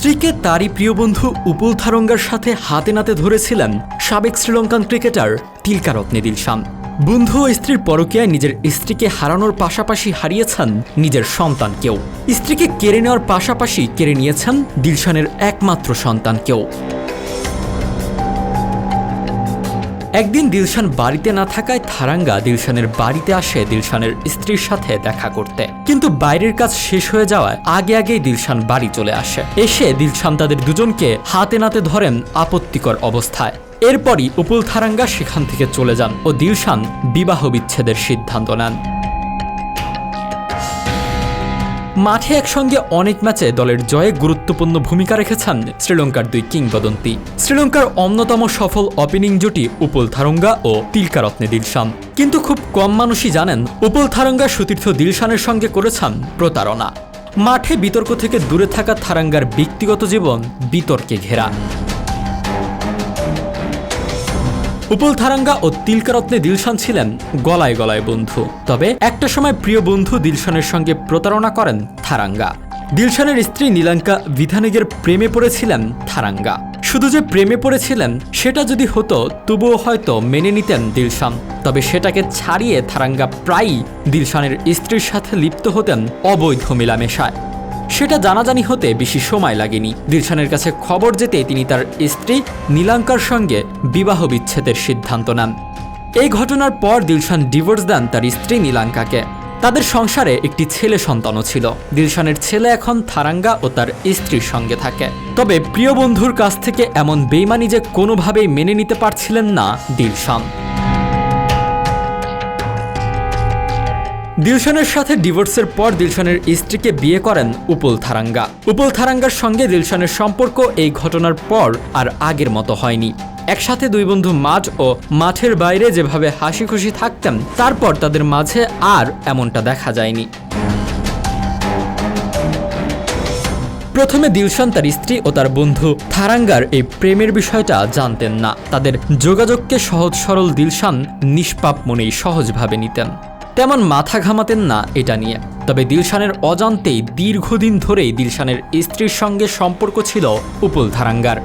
স্ত্রীকে তারই প্রিয় বন্ধু উপুল থারঙ্গার সাথে হাতে নাতে ধরেছিলেন সাবেক শ্রীলঙ্কান ক্রিকেটার তিলকারত্নে দিলশান বন্ধু ও স্ত্রীর পরকীয়ায় নিজের স্ত্রীকে হারানোর পাশাপাশি হারিয়েছেন নিজের সন্তানকেও। স্ত্রীকে কেড়ে নেওয়ার পাশাপাশি কেড়ে নিয়েছেন দিলশানের একমাত্র সন্তানকেও। একদিন দিলশান বাড়িতে না থাকায় থারাঙ্গা দিলশানের বাড়িতে আসে দিলশানের স্ত্রীর সাথে দেখা করতে। কিন্তু বাইরের কাজ শেষ হয়ে যাওয়ায় আগে আগেই দিলশান বাড়ি চলে আসে। এসে দিলশান তাদের দুজনকে হাতে নাতে ধরেন আপত্তিকর অবস্থায়। এরপরই উপুল থারাঙ্গা সেখান থেকে চলে যান ও দিলশান বিবাহ বিচ্ছেদের সিদ্ধান্ত নেন। মাঠে একসঙ্গে অনেক ম্যাচে দলের জয়ে গুরুত্বপূর্ণ ভূমিকা রেখেছেন শ্রীলঙ্কার দুই কিংবদন্তি। শ্রীলঙ্কার অন্যতম সফল ওপেনিং জুটি উপুল থারঙ্গা ও তিলকারত্নে দিলশান। কিন্তু খুব কম মানুষই জানেন উপুল থারঙ্গা সুতীর্থ দিলশানের সঙ্গে করেছেন প্রতারণা। মাঠে বিতর্ক থেকে দূরে থাকা থারাঙ্গার ব্যক্তিগত জীবন বিতর্কে ঘেরা। উপুল থারাঙ্গা ও তিলকারত্নে দিলশান ছিলেন গলায় গলায় বন্ধু। তবে একটা সময় প্রিয় বন্ধু দিলশানের সঙ্গে প্রতারণা করেন থারাঙ্গা। দিলশানের স্ত্রী নীলাঙ্কা বিধানেগের প্রেমে পড়েছিলেন থারাঙ্গা। শুধু যে প্রেমে পড়েছিলেন, সেটা যদি হতো, তবুও হয়তো মেনে নিতেন দিলশান। তবে সেটাকে ছাড়িয়ে থারাঙ্গা প্রায়ই দিলশানের স্ত্রীর সাথে লিপ্ত হতেন অবৈধ মেলামেশায়। সেটা জানাজানি হতে বেশি সময় লাগেনি। দিলশানের কাছে খবর যেতে তিনি তার স্ত্রী নীলাঙ্কার সঙ্গে বিবাহ বিচ্ছেদের সিদ্ধান্ত নেন। এই ঘটনার পর দিলশান ডিভোর্স দেন তার স্ত্রী নীলাঙ্কাকে। তাদের সংসারে একটি ছেলে সন্তানও ছিল। দিলশানের ছেলে এখন থারাঙ্গা ও তার স্ত্রীর সঙ্গে থাকে। তবে প্রিয় বন্ধুর কাছ থেকে এমন বেইমানি যে কোনোভাবেই মেনে নিতে পারছিলেন না দিলশান। দিলশানের সাথে ডিভোর্সের পর দিলশানের স্ত্রীকে বিয়ে করেন উপুল থারাঙ্গা। উপুল থারাঙ্গার সঙ্গে দিলশানের সম্পর্ক এই ঘটনার পর আর আগের মতো হয়নি। একসাথে দুই বন্ধু মাঠ ও মাঠের বাইরে যেভাবে হাসি খুশি থাকতেন, তারপর তাদের মাঝে আর এমনটা দেখা যায়নি। প্রথমে দিলশান তার স্ত্রী ও তার বন্ধু থারাঙ্গার এই প্রেমের বিষয়টা জানতেন না। তাদের যোগাযোগকে সহজ সরল দিলশান নিষ্পাপ মনেই সহজভাবে নিতেন। তেমন মাথা ঘামাতেন না এটা নিয়ে। তবে দিলশানের অজান্তেই দীর্ঘদিন ধরেই দিলশানের স্ত্রীর সঙ্গে সম্পর্ক ছিল উপুল ধারাঙ্গার।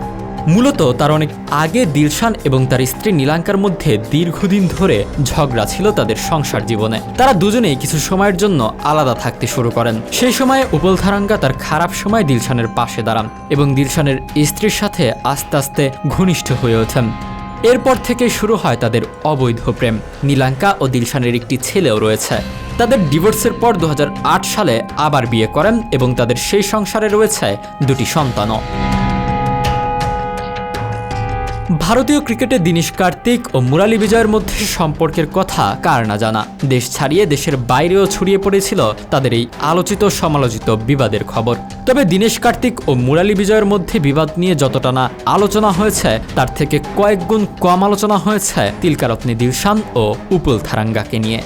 মূলত তার অনেক আগে দিলশান এবং তার স্ত্রী নীলাঙ্কার মধ্যে দীর্ঘদিন ধরে ঝগড়া ছিল তাদের সংসার জীবনে। তারা দুজনেই কিছু সময়ের জন্য আলাদা থাকতে শুরু করেন। সেই সময়ে উপল ধারাঙ্গা তার খারাপ সময় দিলশানের পাশে দাঁড়ান এবং দিলশানের স্ত্রীর সাথে আস্তে আস্তে ঘনিষ্ঠ হয়ে ওঠেন। এরপর থেকে শুরু হয় তাদের অবৈধ প্রেম। নীলাঙ্কা ও দিলশানের একটি ছেলেও রয়েছে। তাদের ডিভোর্সের পর দু হাজার আট সালে আবার বিয়ে করেন এবং তাদের সেই সংসারে রয়েছে দুটি সন্তানও। ভারতীয় ক্রিকেটে দীনেশ কার্তিক ও মুরালি বিজয়ের মধ্যে সম্পর্কের কথা কার না জানা? দেশ ছাড়িয়ে দেশের বাইরেও ছড়িয়ে পড়েছিল তাদের এই আলোচিত সমালোচিত বিবাদের খবর। তবে দীনেশ কার্তিক ও মুরালি বিজয়ের মধ্যে বিবাদ নিয়ে যতটা না আলোচনা হয়েছে, তার থেকে কয়েক গুণ কম আলোচনা হয়েছে তিলকারত্নী দিলশান ও উপুল থারাঙ্গাকে নিয়ে।